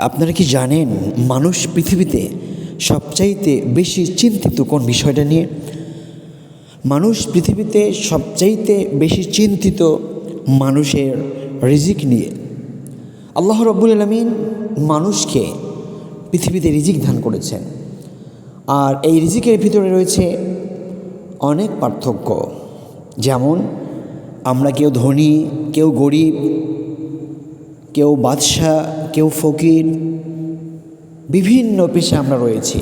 আপনারা কি জানেন মানুষ পৃথিবীতে সবচাইতে বেশি চিন্তিত কোন বিষয়টা নিয়ে? মানুষ পৃথিবীতে সবচাইতে বেশি চিন্তিত মানুষের রিজিক নিয়ে। আল্লাহ রব্বুল আলমিন মানুষকে পৃথিবীতে রিজিক দান করেছেন। আর এই রিজিকের ভিতরে রয়েছে অনেক পার্থক্য। যেমন আমরা কেউ ধনী, কেউ গরিব কেউ বাদশাহ, কেউ ফকির, বিভিন্ন পেশা আমরা রয়েছি।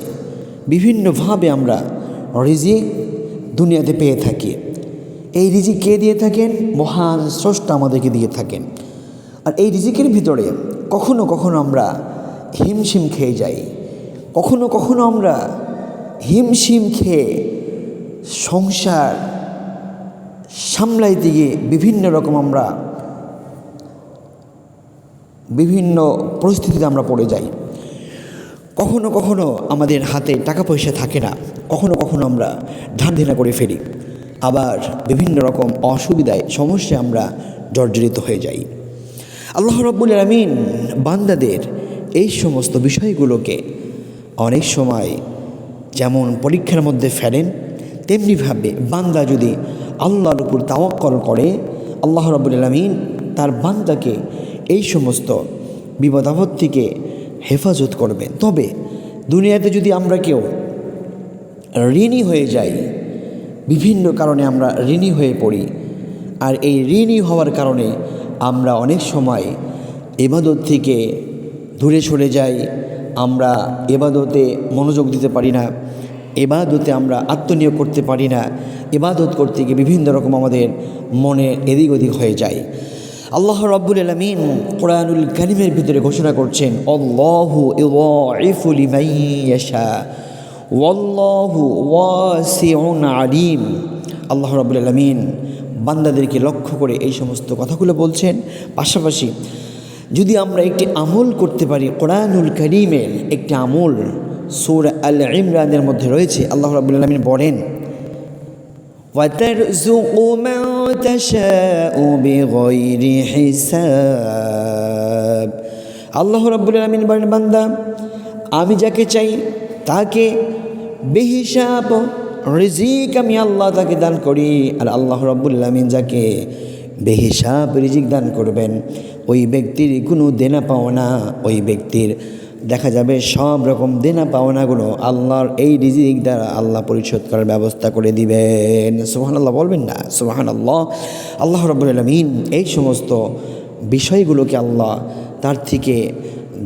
বিভিন্নভাবে আমরা রিজিক দুনিয়াতে পেয়ে থাকি। এই রিজিক কে দিয়ে থাকেন? মহান স্রষ্টা আমাদেরকে দিয়ে থাকেন। আর এই রিজিকের ভিতরে কখনো কখনো আমরা হিমশিম খেয়ে যাই। কখনো কখনো আমরা হিমশিম খেয়ে সংসার সামলাইতে গিয়ে বিভিন্ন রকম আমরা বিভিন্ন পরিস্থিতিতে আমরা পড়ে যাই। কখনো কখনো আমাদের হাতে টাকা পয়সা থাকে না। কখনো কখনো আমরা ধার ধানা করে ফেলি। আবার বিভিন্ন রকম অসুবিধায়, সমস্যায় আমরা জর্জরিত হয়ে যাই। আল্লাহ রব্বুল আলমিন বান্দাদের এই সমস্ত বিষয়গুলোকে অনেক সময় যেমন পরীক্ষার মধ্যে ফেলেন, তেমনিভাবে বান্দা যদি আল্লাহর উপর তাওয়াক্কল করে, আল্লাহ রব্বুল আলমিন তার বান্দাকে এই সমস্ত বিপদ আপদ থেকে হেফাজত করবে। তবে দুনিয়াতে যদি আমরা কেউ ঋণী হয়ে যাই, বিভিন্ন কারণে আমরা ঋণী হয়ে পড়ি, আর এই ঋণী হওয়ার কারণে আমরা অনেক সময় এবাদত থেকে দূরে সরে যাই, আমরা এবাদতে মনোযোগ দিতে পারি না, এবাদতে আমরা আত্মনিয়োগ করতে পারি না, এবাদত করতে গিয়ে বিভিন্ন রকম আমাদের মনে এদিক ওদিক হয়ে যায়। আল্লাহ রব্বুল আলমিন কোরআনুল কালিমের ভিতরে ঘোষণা করছেন আলিম। আল্লাহ রব্বুল আলমিন বান্দাদেরকে লক্ষ্য করে এই সমস্ত কথাগুলো বলছেন। পাশাপাশি, যদি আমরা একটি আমল করতে পারি, কোরআনুল করিমের একটি আমল, সুর আল ইমরানের মধ্যে রয়েছে, আল্লাহ রাবুল আলমিন বলেন وترزق من تشاء بغير حساب আল্লাহ রাব্বুল আলামিন বলেন বান্দা আমি যাকে চাই তাকে বেহিসাব রিজিক আমি আল্লাহ তাকে দান করি আর আল্লাহ রাব্বুল আলামিন যাকে বেহিসাব রিজিক দান করবেন ওই ব্যক্তির কোনো দেনা পাওনা ওই ব্যক্তির দেখা যাবে সব রকম দেনা পাওনাগুলো আল্লাহর এই রিজিক দ্বারা আল্লাহ পরিশোধ করার ব্যবস্থা করে দিবেন। সুহান আল্লাহ বলবেন না? সুহান আল্লাহ আল্লাহ আলমিন এই সমস্ত বিষয়গুলোকে আল্লাহ তার থেকে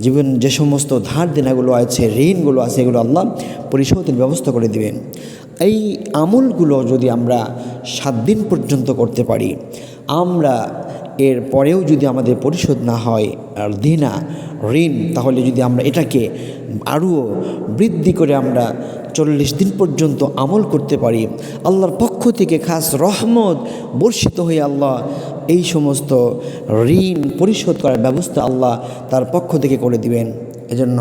জীবন যে সমস্ত ধার দেনাগুলো আছে, ঋণগুলো আছে, এগুলো আল্লাহ পরিশোধের ব্যবস্থা করে দিবেন। এই আমলগুলো যদি আমরা সাত দিন পর্যন্ত করতে পারি, আমরা এর পরেও যদি আমাদের পরিশোধ না হয় আর দেনা, ঋণ, তাহলে যদি আমরা এটাকে আরও বৃদ্ধি করে আমরা চল্লিশ দিন পর্যন্ত আমল করতে পারি, আল্লাহর পক্ষ থেকে খাস রহমত, বর্ষিত হয়ে আল্লাহ এই সমস্ত ঋণ পরিশোধ করার ব্যবস্থা আল্লাহ তার পক্ষ থেকে করে দিবেন। এজন্য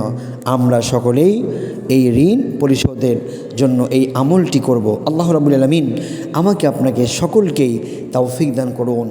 আমরা সকলেই এই ঋণ পরিশোধের জন্য এই আমলটি করব। আল্লাহ রাবুল আলমিন আমাকে আপনাকে সকলকেই তাও দান করুন।